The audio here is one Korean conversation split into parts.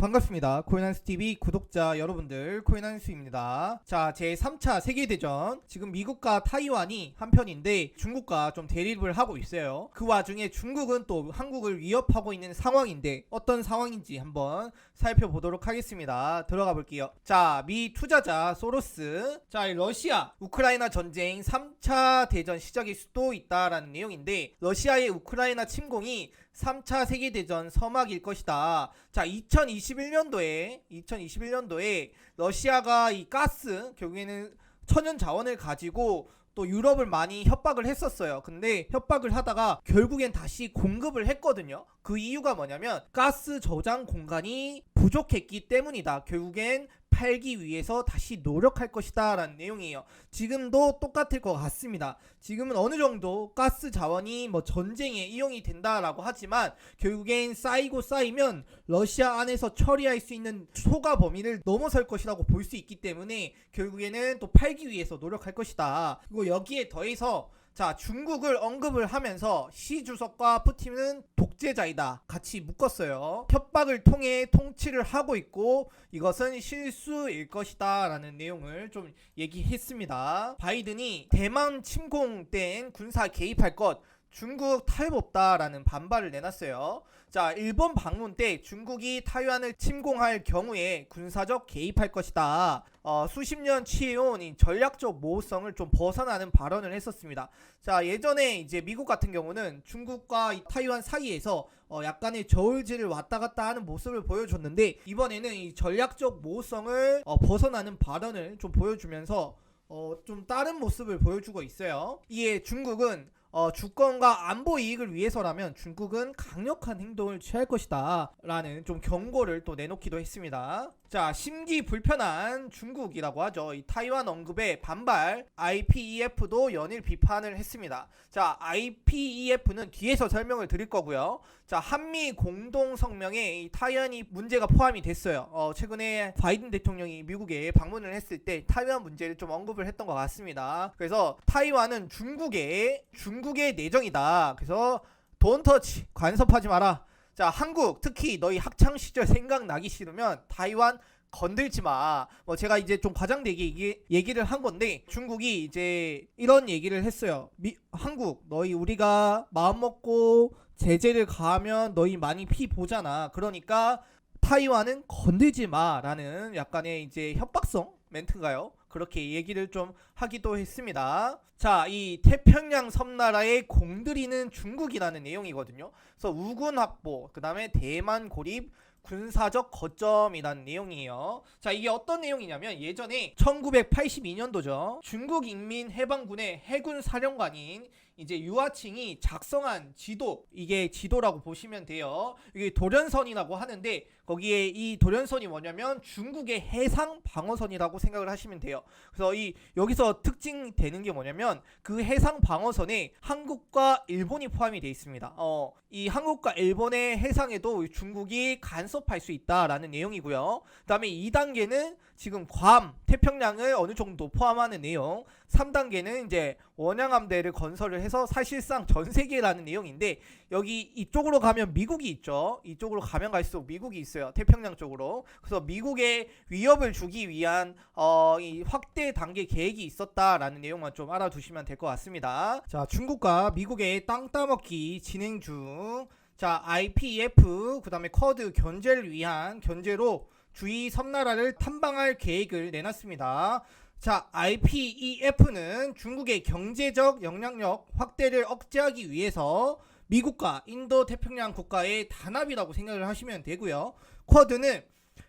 반갑습니다. 코인한스 TV 구독자 여러분들 코인한스입니다. 자, 제 3차 세계 대전 지금 미국과 타이완이 한편인데 중국과 좀 대립을 하고 있어요. 그 와중에 중국은 또 한국을 위협하고 있는 상황인데 어떤 상황인지 한번 살펴보도록 하겠습니다. 들어가 볼게요. 자, 미 투자자 소로스. 자, 이 러시아 우크라이나 전쟁 3차 대전 시작일 수도 있다라는 내용인데 러시아의 우크라이나 침공이 3차 세계 대전 서막일 것이다. 자, 2021년도에 2021년도에 러시아가 이 가스 결국에는 천연 자원을 가지고 또 유럽을 많이 협박을 했었어요. 근데 협박을 하다가 결국엔 다시 공급을 했거든요. 그 이유가 뭐냐면 가스 저장 공간이 부족했기 때문이다. 결국엔 팔기 위해서 다시 노력할 것이다 라는 내용이에요. 지금도 똑같을 것 같습니다. 지금은 어느 정도 가스 자원이 뭐 전쟁에 이용이 된다라고 하지만 결국엔 쌓이고 쌓이면 러시아 안에서 처리할 수 있는 초과 범위를 넘어설 것이라고 볼 수 있기 때문에 결국에는 또 팔기 위해서 노력할 것이다. 그리고 여기에 더해서 자 중국을 언급을 하면서 시 주석과 푸틴은 독재자이다. 같이 묶었어요. 협박을 통해 통치를 하고 있고 이것은 실수일 것이다 라는 내용을 좀 얘기했습니다. 바이든이 대만 침공 땐 군사 개입할 것 중국 타협 없다라는 반발을 내놨어요. 자, 일본 방문 때 중국이 타이완을 침공할 경우에 군사적 개입할 것이다. 어, 수십 년 취해온 이 전략적 모호성을 좀 벗어나는 발언을 했었습니다. 자, 예전에 이제 미국 같은 경우는 중국과 이 타이완 사이에서 어, 약간의 저울질을 왔다 갔다 하는 모습을 보여줬는데 이번에는 이 전략적 모호성을 어, 벗어나는 발언을 좀 보여주면서 어, 좀 다른 모습을 보여주고 있어요. 이에 중국은 어, 주권과 안보 이익을 위해서라면 중국은 강력한 행동을 취할 것이다. 라는 좀 경고를 또 내놓기도 했습니다. 자, 심기 불편한 중국이라고 하죠. 이 타이완 언급에 반발 IPEF도 연일 비판을 했습니다. 자, IPEF는 뒤에서 설명을 드릴 거고요. 자, 한미 공동 성명에 이 타이완이 문제가 포함이 됐어요. 어, 최근에 바이든 대통령이 미국에 방문을 했을 때 타이완 문제를 좀 언급을 했던 것 같습니다. 그래서 타이완은 중국의 중 국의 내정이다. 그래서 돈 터치 간섭하지 마라. 자, 한국 특히 너희 학창 시절 생각나기 싫으면 타이완 건들지 마. 뭐 제가 이제 좀 과장되게 얘기, 얘기를 한 건데 중국이 이제 이런 얘기를 했어요. 미, 한국 너희 우리가 마음 먹고 제재를 가하면 너희 많이 피 보잖아. 그러니까 타이완은 건들지 마라는 약간의 이제 협박성 멘트인가요? 그렇게 얘기를 좀 하기도 했습니다. 자, 이 태평양 섬나라에 공들이는 중국이라는 내용이거든요. 그래서 우군 확보, 그 다음에 대만 고립, 군사적 거점이라는 내용이에요. 자, 이게 어떤 내용이냐면 예전에 1982년도죠. 중국 인민 해방군의 해군 사령관인 이제 유아칭이 작성한 지도 이게 지도라고 보시면 돼요. 이게 도련선이라고 하는데 거기에 이 도련선이 뭐냐면 중국의 해상 방어선이라고 생각을 하시면 돼요. 그래서 이 여기서 특징되는 게 뭐냐면 그 해상 방어선에 한국과 일본이 포함이 되어 있습니다. 어, 이 한국과 일본의 해상에도 중국이 간섭할 수 있다라는 내용이고요. 그다음에 2단계는 지금 괌 태평양을 어느 정도 포함하는 내용. 3단계는 이제 원양함대를 건설을 해서 사실상 전 세계라는 내용인데 여기 이쪽으로 가면 미국이 있죠. 이쪽으로 가면 갈수록 미국이 있어요. 태평양 쪽으로. 그래서 미국에 위협을 주기 위한 어, 이 확대 단계 계획이 있었다라는 내용만 좀 알아두시면 될 것 같습니다. 자, 중국과 미국의 땅 따먹기 진행 중. 자, IPF 그다음에 쿼드 견제를 위한 견제로 주위 섬나라를 탐방할 계획을 내놨습니다. 자, IPEF는 중국의 경제적 영향력 확대를 억제하기 위해서 미국과 인도 태평양 국가의 단합이라고 생각을 하시면 되고요. 쿼드는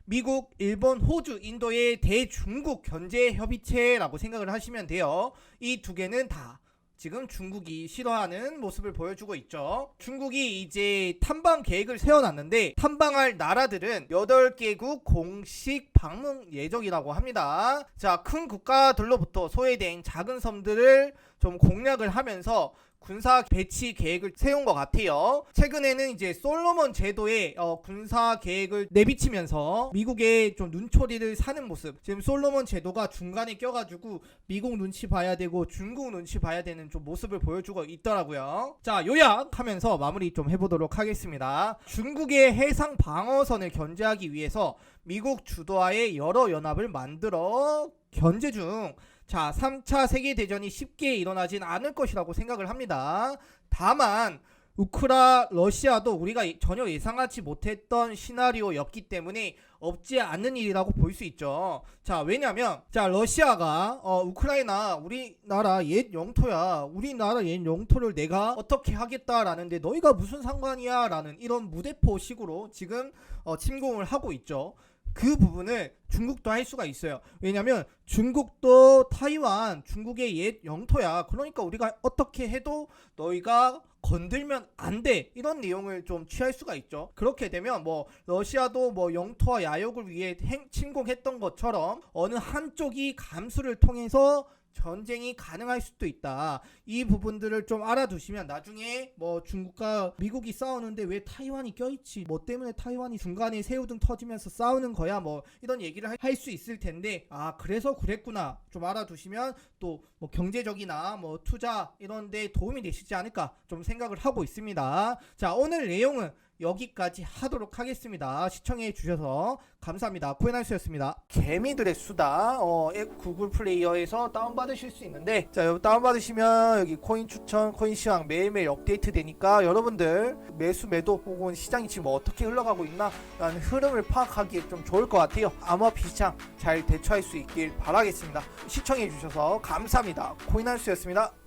미국, 일본, 호주, 인도의 대중국 견제 협의체라고 생각을 하시면 돼요. 이 두 개는 다 지금 중국이 싫어하는 모습을 보여주고 있죠. 중국이 이제 탐방 계획을 세워놨는데 탐방할 나라들은 8개국 공식 방문 예정이라고 합니다. 자, 큰 국가들로부터 소외된 작은 섬들을 좀 공략을 하면서 군사 배치 계획을 세운 것 같아요. 최근에는 이제 솔로몬 제도의 어, 군사 계획을 내비치면서 미국의 좀 눈초리를 사는 모습. 지금 솔로몬 제도가 중간에 껴가지고 미국 눈치 봐야 되고 중국 눈치 봐야 되는 좀 모습을 보여주고 있더라고요. 자 요약하면서 마무리 좀 해보도록 하겠습니다. 중국의 해상 방어선을 견제하기 위해서 미국 주도하에 여러 연합을 만들어 견제 중. 자, 3차 세계대전이 쉽게 일어나진 않을 것이라고 생각을 합니다. 다만, 우크라, 러시아도 우리가 전혀 예상하지 못했던 시나리오였기 때문에 없지 않은 일이라고 볼 수 있죠. 자, 왜냐면, 자, 러시아가, 어, 우크라이나, 우리나라 옛 영토야. 우리나라 옛 영토를 내가 어떻게 하겠다라는데 너희가 무슨 상관이야? 라는 이런 무대포 식으로 지금 어, 침공을 하고 있죠. 그 부분을 중국도 할 수가 있어요. 왜냐면 중국도 타이완 중국의 옛 영토야. 그러니까 우리가 어떻게 해도 너희가 건들면 안 돼. 이런 내용을 좀 취할 수가 있죠. 그렇게 되면 뭐 러시아도 뭐 영토와 야욕을 위해 행, 침공했던 것처럼 어느 한쪽이 감수를 통해서 전쟁이 가능할 수도 있다. 이 부분들을 좀 알아두시면 나중에 뭐 중국과 미국이 싸우는데 왜 타이완이 껴있지? 뭐 때문에 타이완이 중간에 새우등 터지면서 싸우는 거야? 뭐 이런 얘기를 할 수 있을 텐데 아 그래서 그랬구나 좀 알아두시면 또 뭐 경제적이나 뭐 투자 이런데 도움이 되시지 않을까 좀 생각을 하고 있습니다. 자 오늘 내용은 여기까지 하도록 하겠습니다. 시청해 주셔서 감사합니다. 코인할수였습니다. 개미들의 수다 어, 앱 구글 플레이어에서 다운받으실 수 있는데 자 여기 다운받으시면 여기 코인 추천, 코인 시황 매일매일 업데이트 되니까 여러분들 매수 매도 혹은 시장이 지금 어떻게 흘러가고 있나 라는 흐름을 파악하기에 좀 좋을 것 같아요. 암호화비시장 잘 대처할 수 있길 바라겠습니다. 시청해 주셔서 감사합니다. 코인할수였습니다.